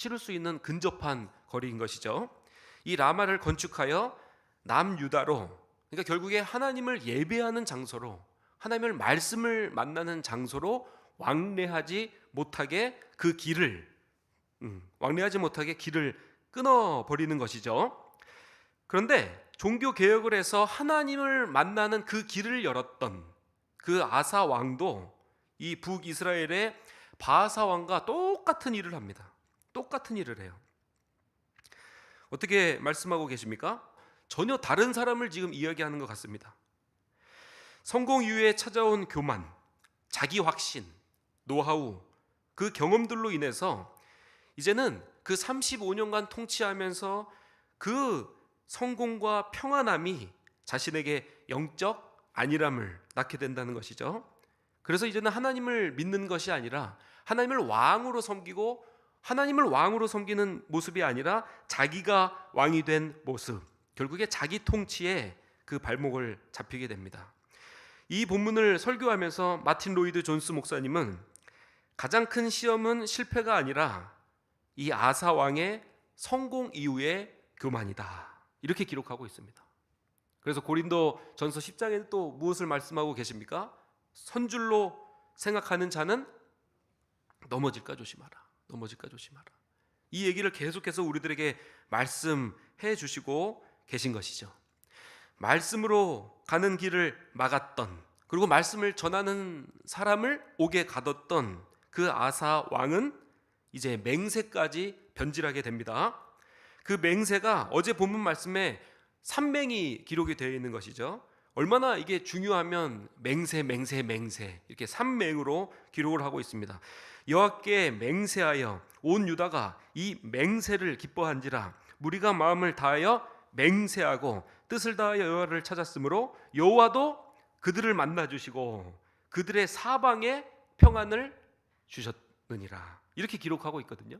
치를 수 있는 근접한 거리인 것이죠. 이 라마를 건축하여 남유다로 그러니까 결국에 하나님을 예배하는 장소로 하나님을 말씀을 만나는 장소로 왕래하지 못하게 그 길을 음, 왕래하지 못하게 길을 끊어 버리는 것이죠. 그런데 종교 개혁을 해서 하나님을 만나는 그 길을 열었던 그 아사 왕도 이 북이스라엘의 바사 왕과 똑같은 일을 합니다. 똑같은 일을 해요. 어떻게 말씀하고 계십니까? 전혀 다른 사람을 지금 이야기하는 것 같습니다. 성공 이후에 찾아온 교만, 자기 확신, 노하우, 그 경험들로 인해서 이제는 그 35년간 통치하면서 그 성공과 평안함이 자신에게 영적 안일함을 낳게 된다는 것이죠. 그래서 이제는 하나님을 믿는 것이 아니라 하나님을 왕으로 섬기고 하나님을 왕으로 섬기는 모습이 아니라 자기가 왕이 된 모습. 결국에 자기 통치에 그 발목을 잡히게 됩니다. 이 본문을 설교하면서 마틴 로이드 존스 목사님은 가장 큰 시험은 실패가 아니라 이 아사 왕의 성공 이후의 교만이다. 이렇게 기록하고 있습니다. 그래서 고린도 전서 10장에 또 무엇을 말씀하고 계십니까? 선줄로 생각하는 자는 넘어질까 조심하라. 넘어질까 조심하라. 이 얘기를 계속해서 우리들에게 말씀해 주시고 계신 것이죠. 말씀으로 가는 길을 막았던 그리고 말씀을 전하는 사람을 오게 가뒀던 그 아사 왕은 이제 맹세까지 변질하게 됩니다. 그 맹세가 어제 본문 말씀에 삼맹이 기록이 되어 있는 것이죠. 얼마나 이게 중요하면 맹세 맹세 맹세 이렇게 삼맹으로 기록을 하고 있습니다. 여호와께 맹세하여 온 유다가 이 맹세를 기뻐한지라 무리가 마음을 다하여 맹세하고 뜻을 다하여 여호와를 찾았으므로 여호와도 그들을 만나 주시고 그들의 사방에 평안을 주셨느니라 이렇게 기록하고 있거든요.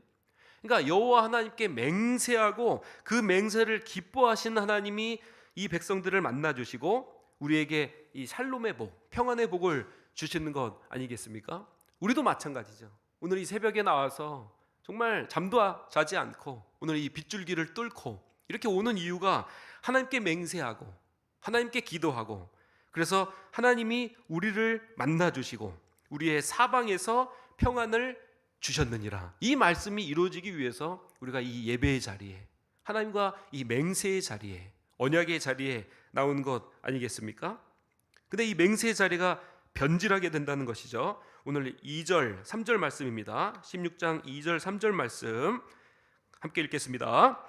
그러니까 여호와 하나님께 맹세하고 그 맹세를 기뻐하시는 하나님이 이 백성들을 만나 주시고 우리에게 이 샬롬의 복, 평안의 복을 주시는 것 아니겠습니까? 우리도 마찬가지죠. 오늘 이 새벽에 나와서 정말 잠도 자지 않고 오늘 이 빗줄기를 뚫고 이렇게 오는 이유가 하나님께 맹세하고 하나님께 기도하고 그래서 하나님이 우리를 만나 주시고 우리의 사방에서 평안을 주셨느니라. 이 말씀이 이루어지기 위해서 우리가 이 예배의 자리에 하나님과 이 맹세의 자리에 언약의 자리에 나온 것 아니겠습니까? 근데 이 맹세의 자리가 변질하게 된다는 것이죠. 오늘 2절, 3절 말씀입니다. 16장 2절, 3절 말씀 함께 읽겠습니다.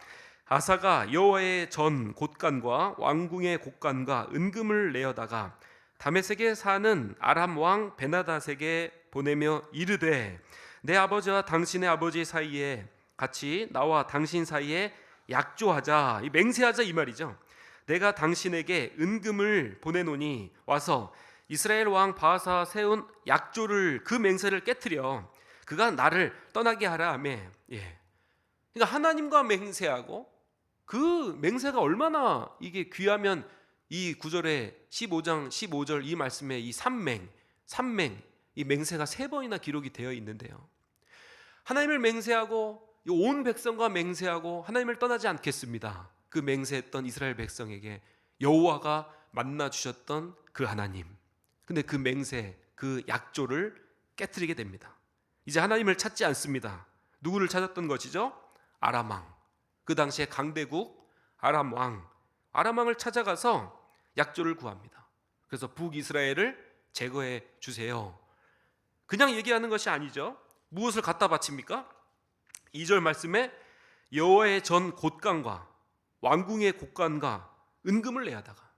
아사가 여호와의 전 곳간과 왕궁의 곳간과 은금을 내어다가 다메섹에 사는 아람 왕 베나다색에 보내며 이르되 내 아버지와 당신의 아버지 사이에 같이 나와 당신 사이에 약조하자 이 맹세하자 이 말이죠. 내가 당신에게 은금을 보내노니 와서 이스라엘 왕 바하사 세운 약조를 그 맹세를 깨뜨려 그가 나를 떠나게 하라 하며 예. 그러니까 하나님과 맹세하고 그 맹세가 얼마나 이게 귀하면 이 구절에 15장 15절 이 말씀에 이 삼맹 삼맹 이 맹세가 세 번이나 기록이 되어 있는데요. 하나님을 맹세하고 온 백성과 맹세하고 하나님을 떠나지 않겠습니다. 그 맹세했던 이스라엘 백성에게 여호와가 만나 주셨던 그 하나님. 근데 그 맹세, 그 약조를 깨뜨리게 됩니다. 이제 하나님을 찾지 않습니다. 누구를 찾았던 것이죠? 아람 왕. 그 당시에 강대국 아람 왕. 아람 왕을 찾아가서 약조를 구합니다. 그래서 북이스라엘을 제거해 주세요. 그냥 얘기하는 것이 아니죠. 무엇을 갖다 바칩니까? 2절 말씀에 여호와의 전 곳간과 왕궁의 곳간과 은금을 내야다가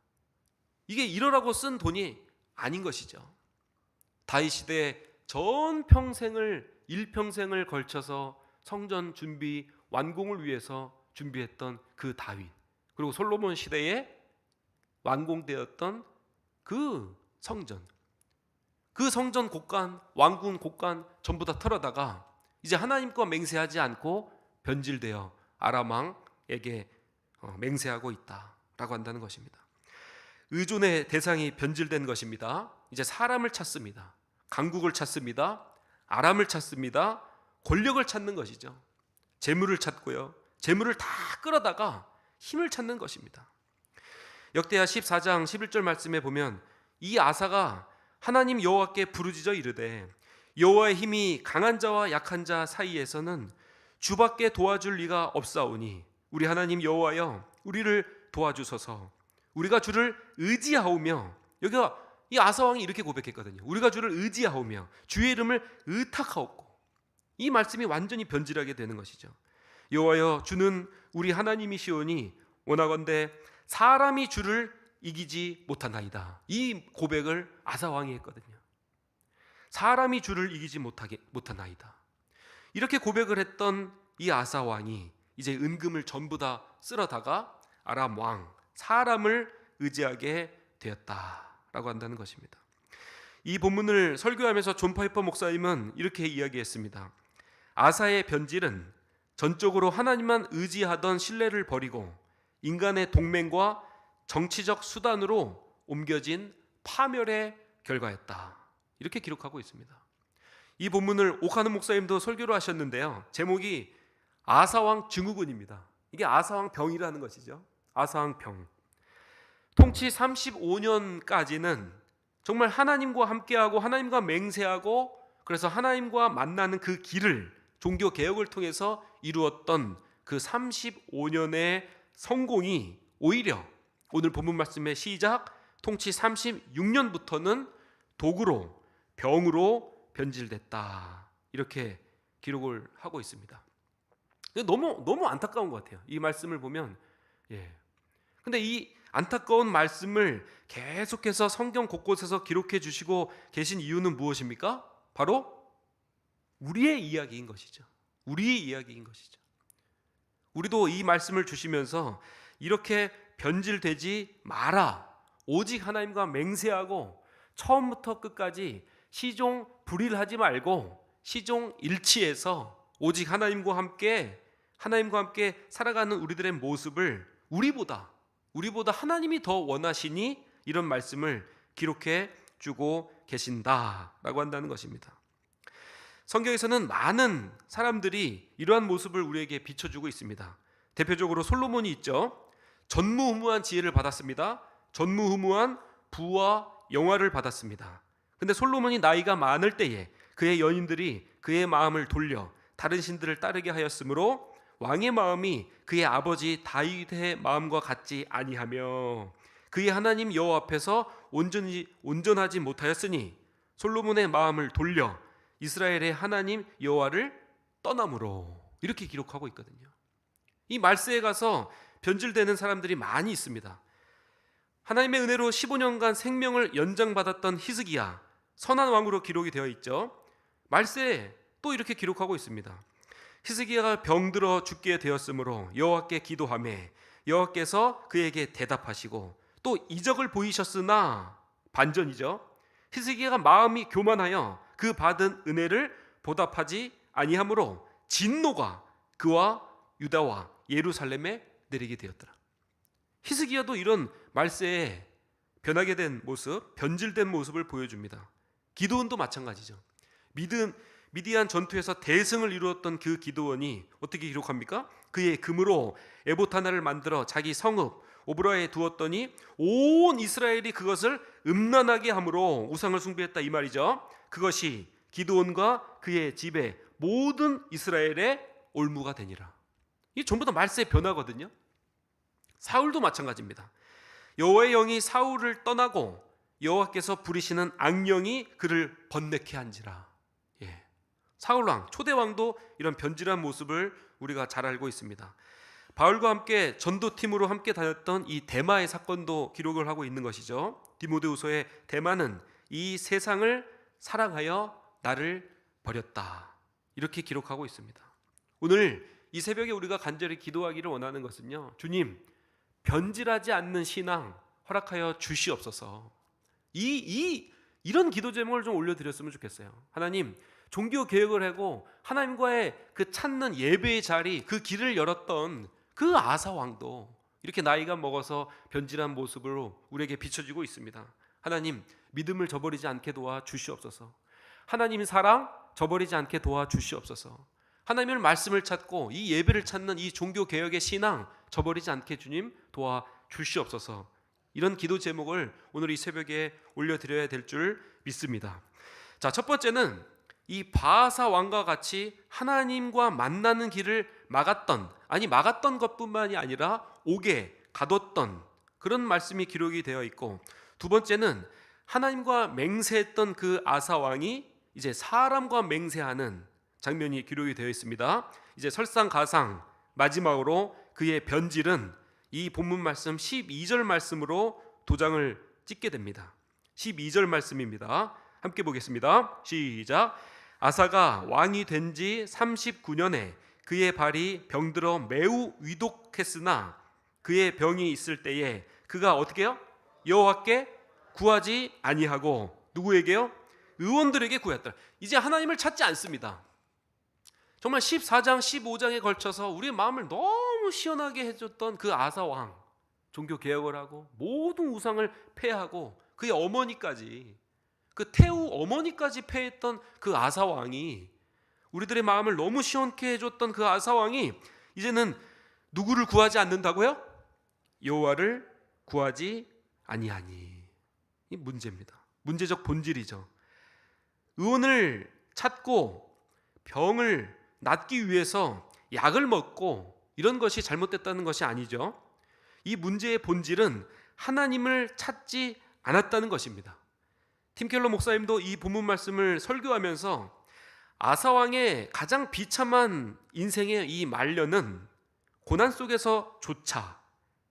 이게 이러라고 쓴 돈이 아닌 것이죠. 다윗 시대 전 평생을 일평생을 걸쳐서 성전 준비 완공을 위해서 준비했던 그 다윗 그리고 솔로몬 시대에 완공되었던 그 성전 그 성전 곳간 왕궁 곳간 전부 다 털어다가 이제 하나님과 맹세하지 않고 변질되어 아람 왕에게 어, 맹세하고 있다라고 한다는 것입니다. 의존의 대상이 변질된 것입니다. 이제 사람을 찾습니다. 강국을 찾습니다. 아람을 찾습니다. 권력을 찾는 것이죠. 재물을 찾고요. 재물을 다 끌어다가 힘을 찾는 것입니다. 역대하 14장 11절 말씀에 보면 이 아사가 하나님 여호와께 부르짖어 이르되 여호와의 힘이 강한 자와 약한 자 사이에서는 주밖에 도와줄 리가 없사오니 우리 하나님 여호와여 우리를 도와주소서 우리가 주를 의지하오며 여기가 이 아사 왕이 이렇게 고백했거든요. 우리가 주를 의지하오며 주의 이름을 의탁하옵고 이 말씀이 완전히 변질하게 되는 것이죠. 여호와여 주는 우리 하나님이시오니 원하건대 사람이 주를 이기지 못하나이다. 이 고백을 아사 왕이 했거든요. 사람이 주를 이기지 못하게 못하나이다. 이렇게 고백을 했던 이 아사 왕이 이제 은금을 전부 다 쓸어다가 아람 왕 사람을 의지하게 되었다라고 한다는 것입니다. 이 본문을 설교하면서 존 파이퍼 목사님은 이렇게 이야기했습니다. 아사의 변질은 전적으로 하나님만 의지하던 신뢰를 버리고 인간의 동맹과 정치적 수단으로 옮겨진 파멸의 결과였다. 이렇게 기록하고 있습니다. 이 본문을 오카는 목사님도 설교를 하셨는데요. 제목이 아사왕 증후군입니다. 이게 아사왕 병이라는 것이죠. 아사왕 병. 통치 35년까지는 정말 하나님과 함께하고 하나님과 맹세하고 그래서 하나님과 만나는 그 길을 종교 개혁을 통해서 이루었던 그 35년의 성공이 오히려 오늘 본문 말씀의 시작 통치 36년부터는 도구로 병으로 변질됐다 이렇게 기록을 하고 있습니다. 너무 너무 안타까운 것 같아요. 이 말씀을 보면 예. 근데 이 안타까운 말씀을 계속해서 성경 곳곳에서 기록해 주시고 계신 이유는 무엇입니까? 바로 우리의 이야기인 것이죠. 우리의 이야기인 것이죠. 우리도 이 말씀을 주시면서 이렇게 변질되지 마라. 오직 하나님과 맹세하고 처음부터 끝까지 시종 불일하지 말고 시종 일치해서 오직 하나님과 함께 하나님과 함께 살아가는 우리들의 모습을 우리보다 우리보다 하나님이 더 원하시니 이런 말씀을 기록해 주고 계신다라고 한다는 것입니다. 성경에서는 많은 사람들이 이러한 모습을 우리에게 비춰주고 있습니다. 대표적으로 솔로몬이 있죠. 전무후무한 지혜를 받았습니다. 전무후무한 부와 영화를 받았습니다. 근데 솔로몬이 나이가 많을 때에 그의 연인들이 그의 마음을 돌려 다른 신들을 따르게 하였으므로 왕의 마음이 그의 아버지 다윗의 마음과 같지 아니하며 그의 하나님 여호와 앞에서 온전히 온전하지 못하였으니 솔로몬의 마음을 돌려 이스라엘의 하나님 여호와를 떠남으로 이렇게 기록하고 있거든요. 이 말세에 가서 변질되는 사람들이 많이 있습니다. 하나님의 은혜로 15년간 생명을 연장받았던 히스기야 선한 왕으로 기록이 되어 있죠. 말세에 또 이렇게 기록하고 있습니다. 히스기야가 병들어 죽게 되었으므로 여호와께 기도하매 여호와께서 그에게 대답하시고 또 이적을 보이셨으나 반전이죠. 히스기야가 마음이 교만하여 그 받은 은혜를 보답하지 아니하므로 진노가 그와 유다와 예루살렘에 내리게 되었더라. 히스기야도 이런 말세에 변하게 된 모습, 변질된 모습을 보여줍니다. 기도원도 마찬가지죠. 믿음 미디안 전투에서 대승을 이루었던 그 기도원이 어떻게 기록합니까? 그의 금으로 에봇 하나를 만들어 자기 성읍 오브라에 두었더니 온 이스라엘이 그것을 음란하게 함으로 우상을 숭배했다 이 말이죠. 그것이 기도원과 그의 집에 모든 이스라엘의 올무가 되니라. 이 전부 다 말세의 변화거든요. 사울도 마찬가지입니다. 여호와의 영이 사울을 떠나고 여호와께서 부리시는 악령이 그를 번뇌케 한지라. 예. 사울 왕, 초대 왕도 이런 변질한 모습을 우리가 잘 알고 있습니다. 바울과 함께 전도팀으로 함께 다녔던 이 대마의 사건도 기록을 하고 있는 것이죠. 디모데후서의 대마는 이 세상을 사랑하여 나를 버렸다. 이렇게 기록하고 있습니다. 오늘 이 새벽에 우리가 간절히 기도하기를 원하는 것은요. 주님, 변질하지 않는 신앙 허락하여 주시옵소서. 이, 이, 이런 기도 제목을 좀 올려드렸으면 좋겠어요. 하나님, 종교 개혁을 하고 하나님과의 그 찾는 예배의 자리, 그 길을 열었던 그 아사 왕도 이렇게 나이가 먹어서 변질한 모습으로 우리에게 비춰지고 있습니다. 하나님, 믿음을 저버리지 않게 도와 주시옵소서. 하나님의 사랑 저버리지 않게 도와 주시옵소서. 하나님의 말씀을 찾고 이 예배를 찾는 이 종교 개혁의 신앙 저버리지 않게 주님 도와 주시옵소서. 이런 기도 제목을 오늘 이 새벽에 올려드려야 될 줄 믿습니다. 자, 첫 번째는 이 바하사 왕과 같이 하나님과 만나는 길을 막았던 아니 막았던 것뿐만이 아니라 오게 가뒀던 그런 말씀이 기록이 되어 있고 두 번째는 하나님과 맹세했던 그 아사 왕이 이제 사람과 맹세하는 장면이 기록이 되어 있습니다. 이제 설상가상 마지막으로 그의 변질은 이 본문 말씀 12절 말씀으로 도장을 찍게 됩니다. 12절 말씀입니다. 함께 보겠습니다. 시작. 아사가 왕이 된 지 39년에 그의 발이 병들어 매우 위독했으나 그의 병이 있을 때에 그가 어떻게요? 여호와께 구하지 아니하고 누구에게요? 의원들에게 구했다. 이제 하나님을 찾지 않습니다. 정말 14장, 15장에 걸쳐서 우리의 마음을 너무 시원하게 해줬던 그 아사 왕 종교 개혁을 하고 모든 우상을 폐하고 그의 어머니까지 그 태우 어머니까지 폐했던 그 아사 왕이 우리들의 마음을 너무 시원케 해줬던 그 아사 왕이 이제는 누구를 구하지 않는다고요? 여호와를 구하지 아니하니 이 문제입니다. 문제적 본질이죠. 의원을 찾고 병을 낫기 위해서 약을 먹고 이런 것이 잘못됐다는 것이 아니죠. 이 문제의 본질은 하나님을 찾지 않았다는 것입니다. 팀켈러 목사님도 이 본문 말씀을 설교하면서 아사 왕의 가장 비참한 인생의 이 말년은 고난 속에서조차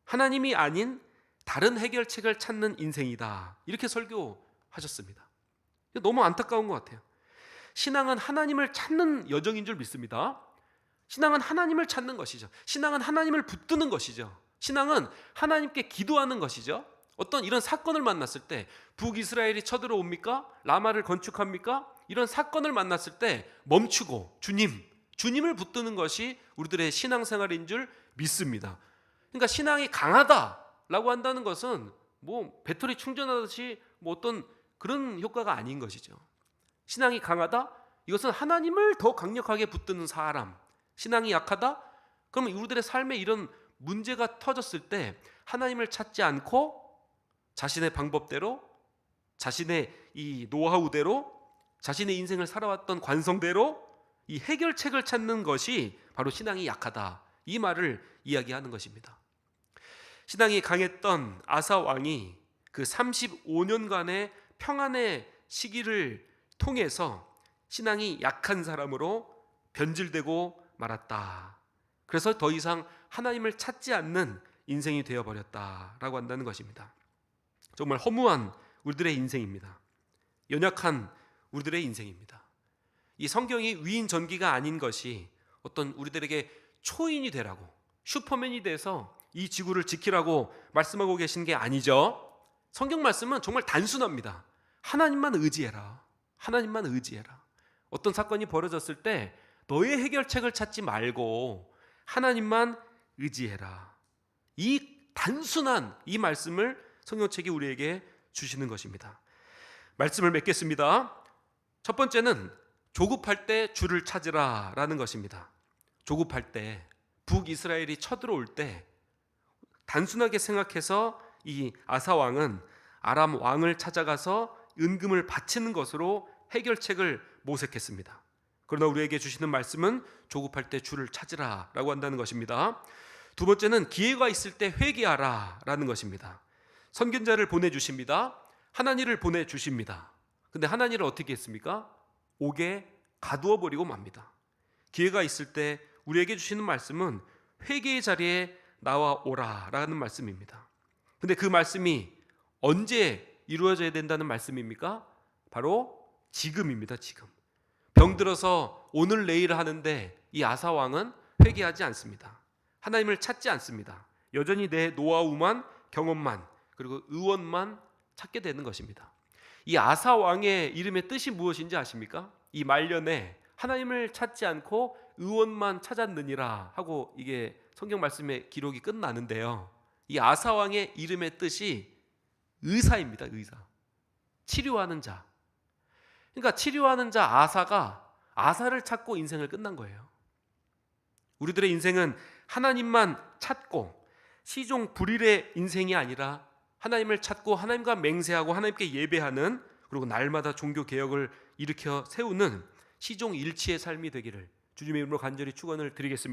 하나님이 아닌 다른 해결책을 찾는 인생이다. 이렇게 설교하셨습니다. 너무 안타까운 것 같아요. 신앙은 하나님을 찾는 여정인 줄 믿습니다. 신앙은 하나님을 찾는 것이죠. 신앙은 하나님을 붙드는 것이죠. 신앙은 하나님께 기도하는 것이죠. 어떤 이런 사건을 만났을 때 북이스라엘이 쳐들어옵니까? 라마를 건축합니까? 이런 사건을 만났을 때 멈추고 주님, 주님을 붙드는 것이 우리들의 신앙생활인 줄 믿습니다. 그러니까 신앙이 강하다라고 한다는 것은 뭐 배터리 충전하듯이 뭐 어떤 그런 효과가 아닌 것이죠. 신앙이 강하다? 이것은 하나님을 더 강력하게 붙드는 사람. 신앙이 약하다? 그러면 우리들의 삶에 이런 문제가 터졌을 때 하나님을 찾지 않고 자신의 방법대로 자신의 이 노하우대로 자신의 인생을 살아왔던 관성대로 이 해결책을 찾는 것이 바로 신앙이 약하다. 이 말을 이야기하는 것입니다. 신앙이 강했던 아사 왕이 그 35년간의 평안의 시기를 통해서 신앙이 약한 사람으로 변질되고 말았다. 그래서 더 이상 하나님을 찾지 않는 인생이 되어 버렸다라고 한다는 것입니다. 정말 허무한 우리들의 인생입니다. 연약한 우리들의 인생입니다. 이 성경이 위인 전기가 아닌 것이 어떤 우리들에게 초인이 되라고 슈퍼맨이 돼서 이 지구를 지키라고 말씀하고 계신 게 아니죠. 성경 말씀은 정말 단순합니다. 하나님만 의지해라. 하나님만 의지해라. 어떤 사건이 벌어졌을 때 너의 해결책을 찾지 말고 하나님만 의지해라. 이 단순한 이 말씀을 성경책이 우리에게 주시는 것입니다. 말씀을 맺겠습니다. 첫 번째는 조급할 때 주를 찾으라라는 것입니다. 조급할 때 북이스라엘이 쳐들어올 때 단순하게 생각해서 이 아사 왕은 아람 왕을 찾아가서 은금을 바치는 것으로 해결책을 모색했습니다. 그러나 우리에게 주시는 말씀은 조급할 때 주를 찾으라라고 한다는 것입니다. 두 번째는 기회가 있을 때 회개하라라는 것입니다. 선견자를 보내 주십니다. 하나님을 보내 주십니다. 근데 하나님을 어떻게 했습니까? 옥에 가두어 버리고 맙니다. 기회가 있을 때 우리에게 주시는 말씀은 회개의 자리에 나와 오라라는 말씀입니다. 근데 그 말씀이 언제 이루어져야 된다는 말씀입니까? 바로 지금입니다. 지금. 병들어서 오늘 내일 하는데 이 아사 왕은 회개하지 않습니다. 하나님을 찾지 않습니다. 여전히 내 노하우만 경험만 그리고 의원만 찾게 되는 것입니다. 이 아사 왕의 이름의 뜻이 무엇인지 아십니까? 이 말년에 하나님을 찾지 않고 의원만 찾았느니라 하고 이게 성경 말씀의 기록이 끝나는데요. 이 아사 왕의 이름의 뜻이 의사입니다. 의사. 치료하는 자. 그러니까 치료하는 자 아사가 아사를 찾고 인생을 끝난 거예요. 우리들의 인생은 하나님만 찾고 시종 불일의 인생이 아니라 하나님을 찾고 하나님과 맹세하고 하나님께 예배하는 그리고 날마다 종교 개혁을 일으켜 세우는 시종 일치의 삶이 되기를 주님의 이름으로 간절히 축원을 드리겠습니다.